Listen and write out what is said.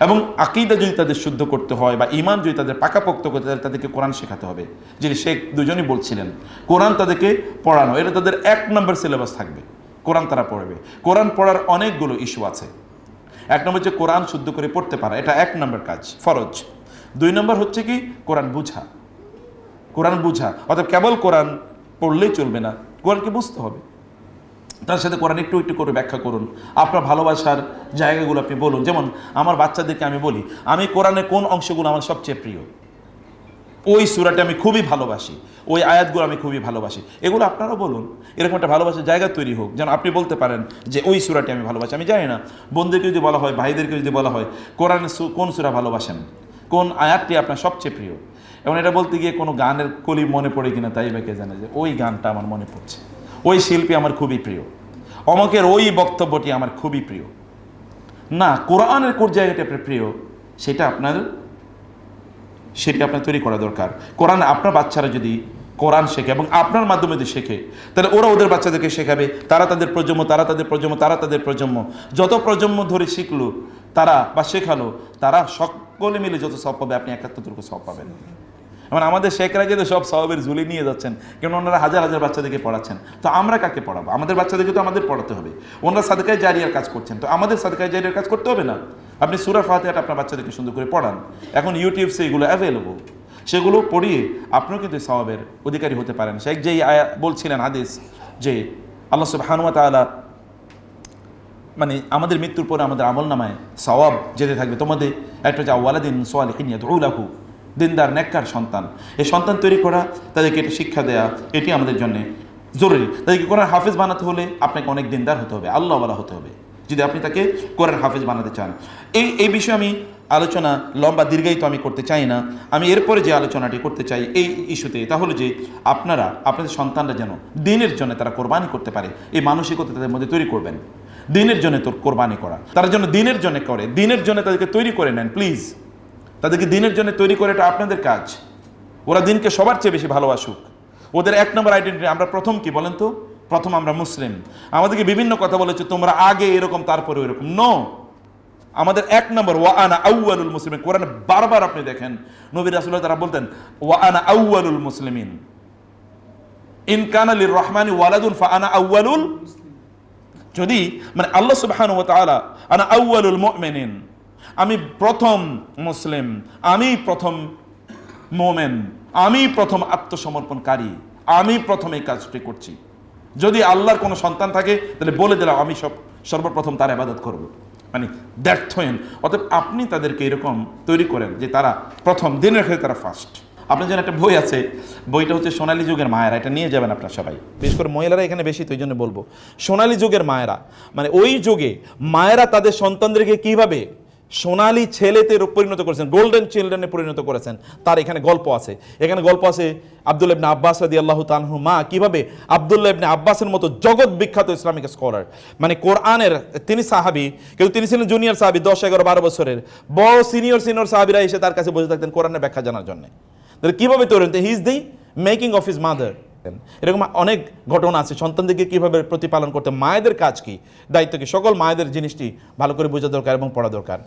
এবং আকিদা যদি তাদের শুদ্ধ করতে হয় বা ইমান যদি তাদের পাকাপোক্ত করতে হয় তাদেরকে কোরআন শেখাতে হবে। যিনি শেখ দুজনই বলছিলেন, কোরআন তাদেরকে পড়ানো, এটা তাদের এক নম্বর সিলেবাস থাকবে। কোরআন তারা পড়বে। কোরআন পড়ার অনেকগুলো ইস্যু আছে। এক নম্বর হচ্ছে কোরআন শুদ্ধ করে পড়তে পারা, এটা এক নম্বর কাজ, ফরজ। দুই নম্বর হচ্ছে কি, কোরআন বুঝা। কোরআন বুঝা, অর্থাৎ কেবল কোরআন পড়লেই চলবে না, কোরআনকে বুঝতে হবে। তার সাথে কোরআন একটু একটু করে ব্যাখ্যা করুন। আপনার ভালোবাসার জায়গাগুলো আপনি বলুন। যেমন আমার বাচ্চাদেরকে আমি বলি, আমি কোরআনের কোন অংশগুলো আমার সবচেয়ে প্রিয়? ওই সুরাটা আমি খুবই ভালোবাসি। ওই আয়াতগুলো আমি খুবই ভালোবাসি। এগুলো আপনারাও বলুন। এরকম একটা ভালোবাসার জায়গা তৈরি হোক। যেন আপনি বলতে পারেন যে ওই সুরাটি আমি ভালোবাসি। আমি জানি না, বোনদেরকে যদি বলা হয়, ভাইদেরকে যদি বলা হয় কোরআনের সু- কোন সুরা ভালোবাসেন? কোন আয়াতটি আপনার সবচেয়ে প্রিয়? এবং এটা বলতে গিয়ে কোনো গানের কলি মনে পড়ে কিনা তাই বা কে জানে যে ওই গানটা আমার মনে পড়ছে। ওই শিল্পী আমার খুবই প্রিয়। অমকের ওই বক্তব্যটি আমার খুবই প্রিয়। না, কোরআনের কোন জায়গাটি প্রিয়, সেটা আপনার, সেটি আপনার তৈরি করা দরকার। কোরআন আপনার বাচ্চারা যদি কোরআন শেখে এবং আপনার মাধ্যমে যদি শেখে, তাহলে ওরা ওদের বাচ্চাদেরকে শেখাবে, তারা তাদের প্রজন্ম, তারা তাদের প্রজন্ম, তারা তাদের প্রজন্ম। যত প্রজন্ম ধরে শিখলো, তারা বা শেখালো, তারা সকলে মিলে যত সব পাবে, আপনি একাত্তরটুকু সব পাবেন। মানে আমাদের শেখরা কিন্তু সব সবের ঝুলি নিয়ে যাচ্ছেন কেন ওনারা হাজার হাজার বাচ্চাদেরকে পড়াচ্ছেন। তো আমরা কাকে পড়াবো? আমাদের বাচ্চাদেরকে তো আমাদের পড়াতে হবে। ওনারা সাদকায় জারিয়ার কাজ করছেন। তো আমাদের সাদকায় জারিয়ার কাজ করতে হবে না? আপনি সুরা ফাতেহাটা আপনার বাচ্চাদেরকে সুন্দর করে পড়ান। এখন ইউটিউব সেগুলো অ্যাভেলেবল সেগুলো পড়িয়ে আপনিও কিন্তু সওয়াবের অধিকারী হতে পারেন। শেখ যেই আয়া বলছিলেন হাদিস যে আল্লাহ সব হানুয়া তাআলা মানে আমাদের মৃত্যুর পরে আমাদের আমল নামায় সওয়াব যেতে থাকবে। তোমাদের একটা হচ্ছে ওয়ালাদিন সোয়ালিহিন ইয়াদউলাহু। দিনদার, নেককার সন্তান। এই সন্তান তৈরি করা, তাদেরকে এটা শিক্ষা দেয়া, এটি আমাদের জন্য জরুরি। তাদেরকে কোরআন হাফেজ বানাতে হলে আপনাকে অনেক দিনদার হতে হবে আল্লাহওয়ালা হতে হবে। যদি আপনি তাকে কোরআন হাফেজ বানাতে চান। এই এই বিষয়ে আমি আলোচনা লম্বা, দীর্ঘায়িত আমি করতে চাই না। আমি এরপরে যে আলোচনাটি করতে চাই এই ইস্যুতে তাহলে যে আপনারা, আপনাদের সন্তানরা যেন দিনের জন্য তারা কোরবানি করতে পারে, এই মানসিকতা তাদের মধ্যে তৈরি করবেন। দিনের জন্য তোর কোরবানি করা। তারা যেন দিনের জন্য করে, দিনের জন্য তাদেরকে তৈরি করে নেন, প্লিজ। তাদেরকে দিনের জন্য তৈরি করে এটা আপনাদের কাজ। ওরা দিনকে সবার চেয়ে বেশি ভালোবাসুক। ওদের এক নম্বর আইডেন্টিটি আমরা প্রথম কি বলেন তো? প্রথম আমরা মুসলিম। আমাদেরকে বিভিন্ন কথা বলেছে, তোমরা আগে এরকম তারপরে এরকম। নো আমাদের এক নম্বর ওয়ানা আউয়ালুল মুসলিমিন। কোরআনে বারবার আপনি দেখেন, নবী রাসূলুল্লাহ তারা বলতেন ওয়ানা আউয়ালুল মুসলিমিন। ইন কানা লির রহমানি ওয়ালাদুন ফাআনা আউয়ালুল যদি মানে আল্লাহ সুবহান ওয়া তাআলা, আনা আউয়ালুল মুমিনিন। আমি প্রথম মুসলিম, আমি প্রথম মোমেন, আমি প্রথম আত্মসমর্পণকারী, আমি প্রথম এই কাজটি করছি। যদি আল্লাহর কোনো সন্তান থাকে, তাহলে বলে দিলাম, আমি সব, সর্বপ্রথম তার আবাদত করব। মানে ব্যর্থহীন অতএব আপনি তাদেরকে এরকম তৈরি করেন যে তারা প্রথম দিনের ক্ষেত্রে তারা ফার্স্ট আপনার জন্য একটা বই আছে, বইটা হচ্ছে সোনালী যুগের মায়েরা, এটা নিয়ে যাবেন আপনার সবাই। বিশেষ করে মহিলারা এখানে বেশি, তো জন্য বলব। সোনালী যুগের মায়েরা মানে ওই যুগে মায়েরা তাদের সন্তানদেরকে কীভাবে সোনালী ছেলেতে পরিণত করেছেন গোল্ডেন চিলড্রেনে পরিণত করেছেন। তার এখানে গল্প আছে। এখানে গল্প আছে আব্দুল ইবনে আব্বাস রাদি আল্লাহ তানহু মা কীভাবে আব্দুল্লাহ ইবনে আব্বাসের মতো জগৎ বিখ্যাত ইসলামিক স্কলার মানে কোরআনের তিনি সাহাবি, কিন্তু তিনি ছিলেন জুনিয়র সাহাবি, দশ, এগারো, বারো বছরের। বড় সিনিয়র সিনিয়র সাহাবিরা এসে তার কাছে বসে থাকতেন কোরআনের ব্যাখ্যা জানার জন্য। তাহলে কীভাবে তৈরি he is the making of his mother এরকম অনেক ঘটনা আছে, সন্তানদেরকে কীভাবে প্রতিপালন করতে মায়েদের কাজ কি, দায়িত্ব কি, সকল মায়েদের জিনিসটি ভালো করে বোঝা দরকার এবং পড়া দরকার।